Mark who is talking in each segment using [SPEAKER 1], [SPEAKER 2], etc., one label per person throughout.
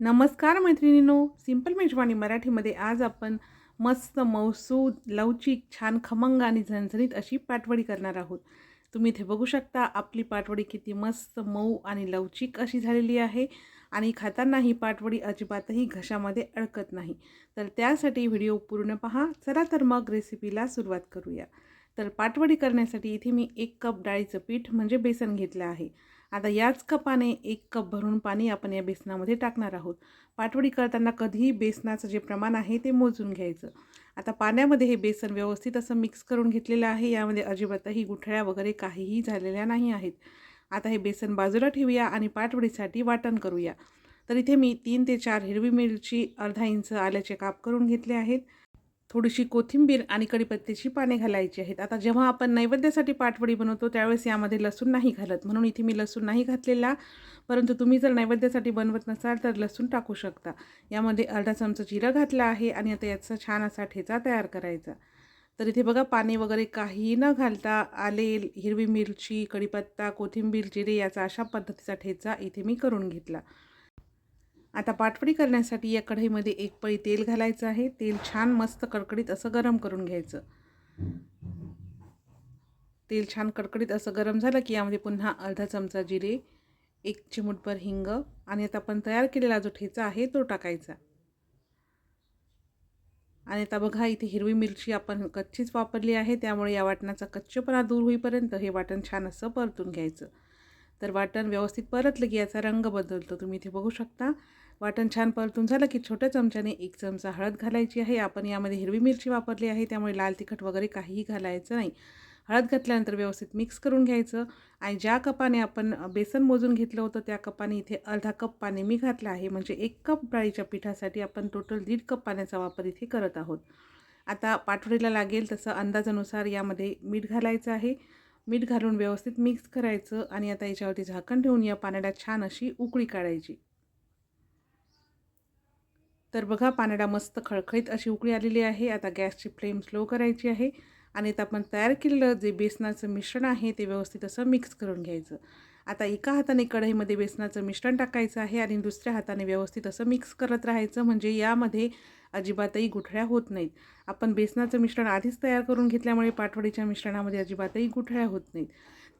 [SPEAKER 1] नमस्कार मैत्रिणींनो सिंपल मेजवानी मराठीमध्ये आज आपण मस्त मौसूद लवचिक छान खमंग आणि झणझणीत अशी पाटवडी करणार आहोत. तुम्ही इथे बघू शकता आपली पाटवडी किती मस्त मऊ आणि लवचिक अशी झालेली आहे आणि खाताना ही पाटवडी अजिबातही घशामध्ये अडकत नाही. तर त्यासाठी व्हिडिओ पूर्ण पहा. चला तर मग रेसिपीला सुरुवात करूया. तर पाटवडी करण्यासाठी इथे मी एक कप डाळीचं पीठ म्हणजे बेसन घेतलं आहे. आता याच कपाने एक कप भरून पाणी आपण या बेसनामध्ये टाकणार आहोत. पाटवडी करताना कधीही बेसनाचं जे प्रमाण आहे ते मोजून घ्यायचं. आता पाण्यामध्ये हे बेसन व्यवस्थित असं मिक्स करून घेतलेलं आहे यामध्ये अजिबातही गुठळ्या वगैरे काहीही झालेल्या नाही आहेत. आता हे बेसन बाजूला ठेवूया आणि पाटवडीसाठी वाटण करूया. तर इथे मी तीन ते चार हिरवी मिरची अर्धा इंच आल्याचे काप करून घेतले आहेत. थोडीशी कोथिंबीर आणि कढीपत्त्याची पाने घालायची आहेत. आता जेव्हा आपण नैवेद्यासाठी पाटवडी बनवतो त्यावेळेस यामध्ये लसूण नाही घालत. म्हणून इथे मी लसूण नाही घातलेला. परंतु तुम्ही जर नैवेद्यासाठी बनवत नसाल तर लसूण टाकू शकता. यामध्ये अर्धा चमचा जिरं घातला आहे आणि आता याचा छान असा ठेचा तयार करायचा. तर इथे बघा पाणी वगैरे काही न घालता आले हिरवी मिरची कढीपत्ता कोथिंबीर जिरे याचा अशा पद्धतीचा ठेचा इथे मी करून घेतला. आता पाटवडी करण्यासाठी या कढईमध्ये एक पळी तेल घालायचं आहे. तेल छान मस्त कडकडीत असं गरम करून घ्यायचं. तेल छान कडकडीत असं गरम झालं की यामध्ये पुन्हा अर्धा चमचा जिरे एक चिमूटभर हिंग आणि आता आपण तयार केलेला जो ठेचा आहे तो टाकायचा. आणि आता बघा इथे हिरवी मिरची आपण कच्चीच वापरली आहे. त्यामुळे या वाटणाचा कच्चेपणा दूर होईपर्यंत हे वाटण छान असं परतून घ्यायचं. तर वाटण व्यवस्थित परतलं की याचा रंग बदलतो. तुम्ही इथे बघू शकता. वाटण छान परतून झालं की छोट्या चमच्याने एक चमचा हळद घालायची आहे. आपण यामध्ये हिरवी मिरची वापरली आहे त्यामुळे लाल तिखट वगैरे काहीही घालायचं नाही. हळद घातल्यानंतर व्यवस्थित मिक्स करून घ्यायचं आणि ज्या कपाने आपण बेसन मोजून घेतलं होतं त्या कपाने इथे अर्धा कप पाणी मी घातलं आहे. म्हणजे एक कप डाळीच्या पिठासाठी आपण टोटल दीड कप पाण्याचा वापर इथे करत आहोत. आता पाठवडीला लागेल तसं अंदाजानुसार यामध्ये मीठ घालायचं आहे. मीठ घालून व्यवस्थित मिक्स करायचं आणि आता याच्यावरती झाकण ठेवून या पाण्याला छान अशी उकळी काढायची. तर बघा पाण्याला मस्त खळखळीत अशी उकळी आलेली आहे. आता गॅसची फ्लेम स्लो करायची आहे आणि आता आपण तयार केलेलं जे बेसनाचं मिश्रण आहे ते व्यवस्थित असं मिक्स करून घ्यायचं. आता एका हाताने कढईमध्ये बेसनाचं मिश्रण टाकायचं आहे आणि दुसऱ्या हाताने व्यवस्थित असं मिक्स करत राहायचं म्हणजे यामध्ये अजिबातही गुठळ्या होत नाहीत. आपण बेसनाचं मिश्रण आधीच तयार करून घेतल्यामुळे पाठवडीच्या मिश्रणामध्ये अजिबातही गुठळ्या होत नाहीत.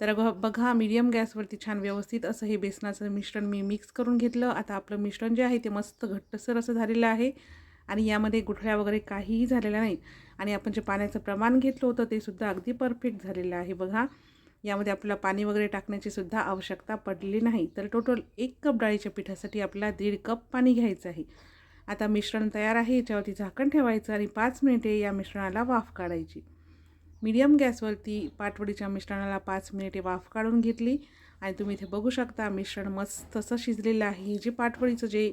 [SPEAKER 1] तर बघा मीडियम गॅसवरती छान व्यवस्थित असं हे बेसनाचं मिश्रण मी मिक्स करून घेतलं. आता आपलं मिश्रण जे आहे ते मस्त घट्टसर असं झालेलं आहे आणि यामध्ये गुठळ्या वगैरे काहीही झालेल्या नाही. आणि आपण जे पाण्याचं प्रमाण घेतलं होतं ते सुद्धा अगदी परफेक्ट झालेलं आहे बघा. यामध्ये आपल्याला पाणी वगैरे टाकण्याची सुद्धा आवश्यकता पडली नाही. तर टोटल एक कप डाळीच्या पिठासाठी आपल्याला दीड कप पाणी घ्यायचं आहे. आता मिश्रण तयार आहे याच्यावरती झाकण ठेवायचं आणि पाच मिनिटे या मिश्रणाला वाफ काढायची. मीडियम गॅसवरती पाटवडीच्या मिश्रणाला पाच मिनिटे वाफ काढून घेतली आणि तुम्ही इथे बघू शकता मिश्रण मस्त तसं शिजलेलं आहे. हे जे पाटवडीचं जे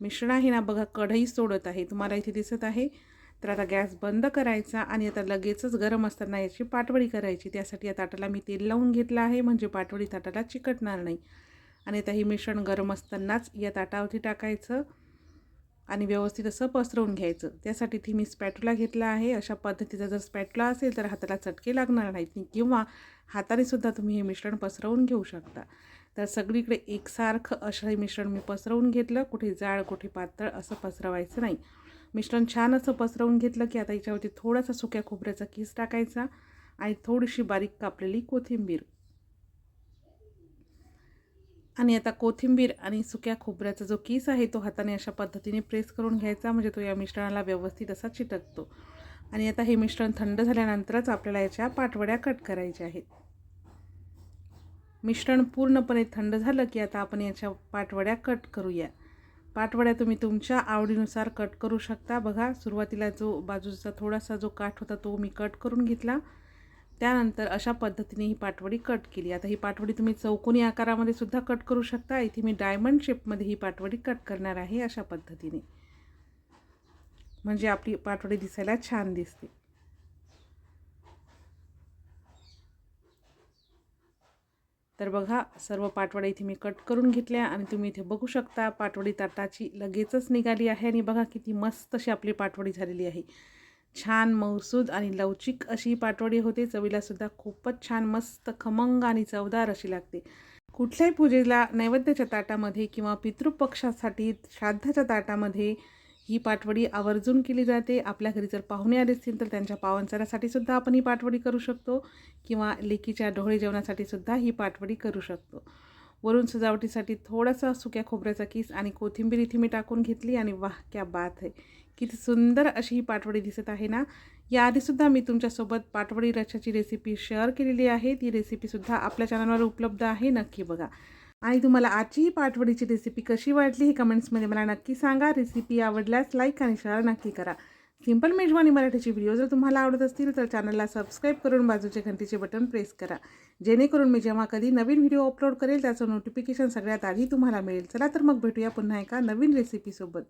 [SPEAKER 1] मिश्रण आहे ना बघा कढई सोडत आहे. तुम्हाला इथे दिसत आहे. तर आता गॅस बंद करायचा आणि आता लगेचच गरम असताना याची पाटवडी करायची. त्यासाठी या ताटाला मी तेल लावून घेतलं आहे म्हणजे पाटवडी ताटाला चिकटणार नाही. आणि आता हे मिश्रण गरम असतानाच या ताटावरती टाकायचं. आणि व्यवस्थित असं पसरवून घ्यायचं. त्यासाठी ती मी स्पॅटुला घेतला आहे. अशा पद्धतीचा जर स्पॅटुला असेल तर हाताला चटके लागणार नाहीत किंवा हाताने सुद्धा तुम्ही हे मिश्रण पसरवून घेऊ शकता. तर सगळीकडे एकसारखं असं हे मिश्रण मी पसरवून घेतलं. कुठे जाड कुठे पातळ असं पसरवायचं नाही. मिश्रण छान असं पसरवून घेतलं की आता याच्यावरती थोडासा सुक्या खोबऱ्याचा किस टाकायचा आणि थोडीशी बारीक कापलेली कोथिंबीर. आणि आता कोथिंबीर आणि सुक्या खोबऱ्याचा जो किस आहे तो हाताने अशा पद्धतीने प्रेस करून घ्यायचा म्हणजे तो या मिश्रणाला व्यवस्थित असा चिटकतो. आणि आता हे मिश्रण थंड झाल्यानंतरच आपल्याला याच्या पाठवड्या कट करायच्या आहेत. मिश्रण पूर्णपणे थंड झालं की आता आपण याच्या पाठवड्या कट करूया. पाठवड्या तुम्ही तुमच्या आवडीनुसार कट करू शकता. बघा सुरुवातीला जो बाजूचा थोडासा जो काठ होता तो मी कट करून घेतला. त्यानंतर अशा पद्धतीने ही पाटवडी कट केली. आता ही पाटवडी तुम्ही चौकोनी आकारामध्ये सुद्धा कट करू शकता. इथे मी डायमंड शेपमध्ये ही पाटवडी कट करणार आहे अशा पद्धतीने. म्हणजे आपली पाटवडी दिसायला छान दिसते. तर बघा सर्व पाटवड्या इथे मी कट करून घेतल्या आणि तुम्ही इथे बघू शकता पाटवडी ताटाची लगेचच निघाली आहे आणि बघा किती मस्त अशी आपली पाटवडी झालेली आहे. छान मौसूद आणि लवचिक अशी पाटवडी होते. चवीलासुद्धा खूपच छान मस्त खमंग आणि चवदार अशी लागते. कुठल्याही पूजेला नैवेद्याच्या ताटामध्ये किंवा पितृपक्षासाठी श्राद्धाच्या ताटामध्ये ही पाटवडी आवर्जून केली जाते. आपल्या घरी जर पाहुणे आले असतील तर त्यांच्या पावनचरासाठी सुद्धा आपण ही पाटवडी करू शकतो किंवा लेकीच्या डोळे जेवणासाठी सुद्धा ही पाटवडी करू शकतो. वरून सजावटीसाठी थोडासा सुक्या खोबऱ्याचा किस आणि कोथिंबीर इथे मी टाकून घेतली आणि वाह क्या बात आहे किती सुंदर अशी ही पाटवडी दिसत आहे ना? याआधीसुद्धा मी तुमच्यासोबत पाटवडी रशाची रेसिपी शेअर केलेली आहे. ती रेसिपीसुद्धा आपल्या चॅनलवर उपलब्ध आहे. नक्की बघा. आणि तुम्हाला आजची ही पाटवडीची रेसिपी कशी वाटली हे कमेंट्समध्ये मला नक्की सांगा. रेसिपी आवडल्यास लाईक आणि शेअर नक्की करा. सिंपल मेजवानी मराठीचे व्हिडिओ जर तुम्हाला आवडत असतील तर चॅनलला सबस्क्राईब करून बाजूचे घंटीचे बटन प्रेस करा. जेणेकरून मी जेव्हा कधी नवीन व्हिडिओ अपलोड करेल त्याचं नोटिफिकेशन सगळ्यात आधी तुम्हाला मिळेल. चला तर मग भेटूया पुन्हा एका नवीन रेसिपीसोबत